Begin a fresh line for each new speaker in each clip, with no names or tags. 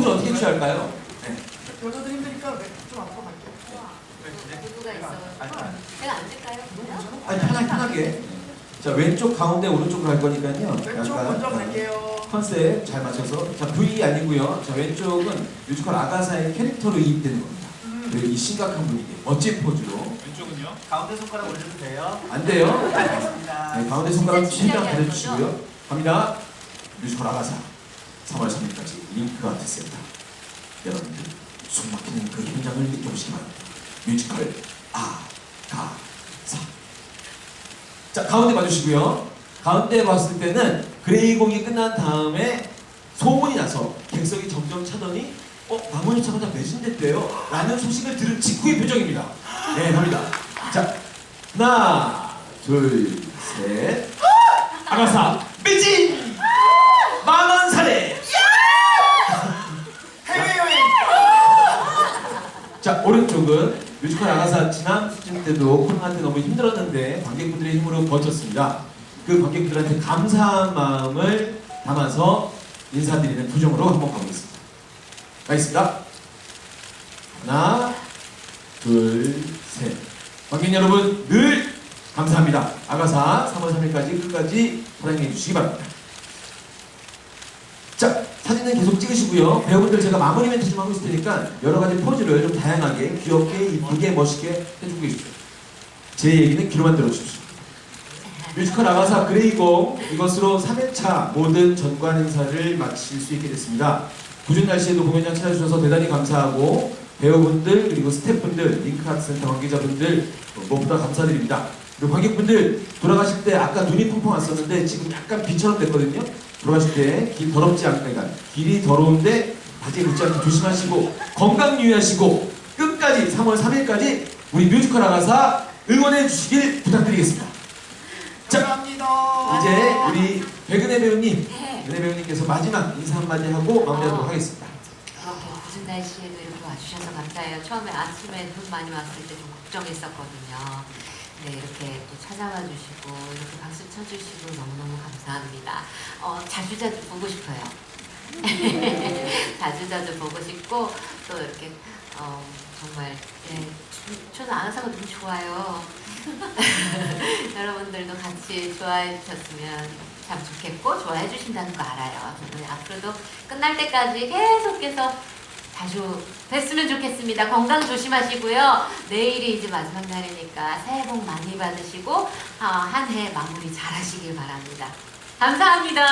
포즈 어떻게 취할까요? 네.
여자들 힘드니까 네, 좀 앞으로 갈게요.
누구가 있어?
아니,
제가 앉을까요?
아니 편하게 편하게. 자 왼쪽 가운데 오른쪽으로 갈 거니까요.
왼쪽
약간,
먼저
어,
갈게요.
컨셉 잘 맞춰서 자 V 아니고요. 자 왼쪽은 뮤지컬 아가사의 캐릭터로 이입되는 겁니다.
음.
그리고 이 심각한 분위기 멋진 포즈로
왼쪽은요? 가운데 손가락 올려도 돼요?
안 돼요.
알겠습니다.
네, 가운데 손가락
진짜
가려주시고요. 갑니다. 뮤지컬 아가사 3월 3일까지 링크 아트 센터 여러분들 숨막히는 그 현장을 느껴보시기 바랍니다. 뮤지컬 아가사 자 가운데 봐주시고요. 가운데 봤을 때는 그레이 공이 끝난 다음에 소문이 나서 객석이 점점 차더니 어 마무리 차가 다 매진됐대요 라는 소식을 들은 직후의 표정입니다. 네 갑니다. 자 하나 둘셋 아가사 매진 만원 사례
해외여행.
자 오른쪽은 뮤지컬 아가사 지난 시즌 때도 코로나 때 너무 힘들었는데 관객분들의 힘으로 버텼습니다. 그 관객들한테 감사한 마음을 담아서 인사드리는 표정으로 한번 가보겠습니다. 가겠습니다. 하나, 둘, 셋. 관객 여러분 늘 감사합니다. 아가사 3월 3일까지 끝까지 사랑해 주시기 바랍니다. 자, 사진은 계속 찍으시고요. 배우분들 제가 마무리 멘트 좀 하고 있을 테니까 여러 가지 포즈를 좀 다양하게, 귀엽게, 이쁘게, 멋있게 해주고 계십시오. 제 얘기는 귀로만 들어주십시오. 뮤지컬 아가사 그레이공 이것으로 3회차 모든 전관 행사를 마칠 수 있게 됐습니다. 궂은 날씨에도 공연장 찾아주셔서 대단히 감사하고 배우분들 그리고 스태프분들 링크아트센터 관계자분들 무엇보다 감사드립니다. 그리고 관객분들 돌아가실 때 아까 눈이 펑펑 왔었는데 지금 약간 비처럼 됐거든요. 돌아가실 때 길 더럽지 않게 그러니까 길이 더러운데 바지에 묻지 않게 조심하시고 건강 유의하시고 끝까지 3월 3일까지 우리 뮤지컬 아가사 응원해 주시길 부탁드리겠습니다. 자. 이제 우리 백은혜 배우님,
네.
은혜 배우님께서 마지막 인사 한마디 하고 마무리하도록 하겠습니다.
이렇게 무슨 날씨에도 이렇게 와주셔서 감사해요. 처음에 아침에 눈 많이 왔을 때 좀 걱정했었거든요. 네, 이렇게 또 찾아와 주시고 이렇게 박수 쳐주시고 너무너무 감사합니다. 어, 자주자주 보고 싶어요. 자주자주 보고 싶고 또 이렇게 어, 정말 예, 저- 저는 아나사가 너무 좋아요. 여러분들도 같이 좋아해 주셨으면 참 좋겠고 좋아해 주신다는 거 알아요. 저는 앞으로도 끝날 때까지 계속해서 자주 뵀으면 좋겠습니다. 건강 조심하시고요. 내일이 이제 마지막 날이니까 새해 복 많이 받으시고 어, 한해 마무리 잘 하시길 바랍니다. 감사합니다.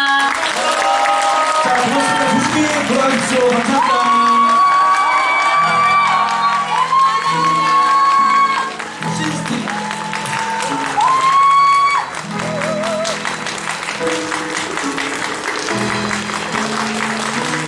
자, 고맙습니다. 조심히 돌아가십시오. 감사합니다.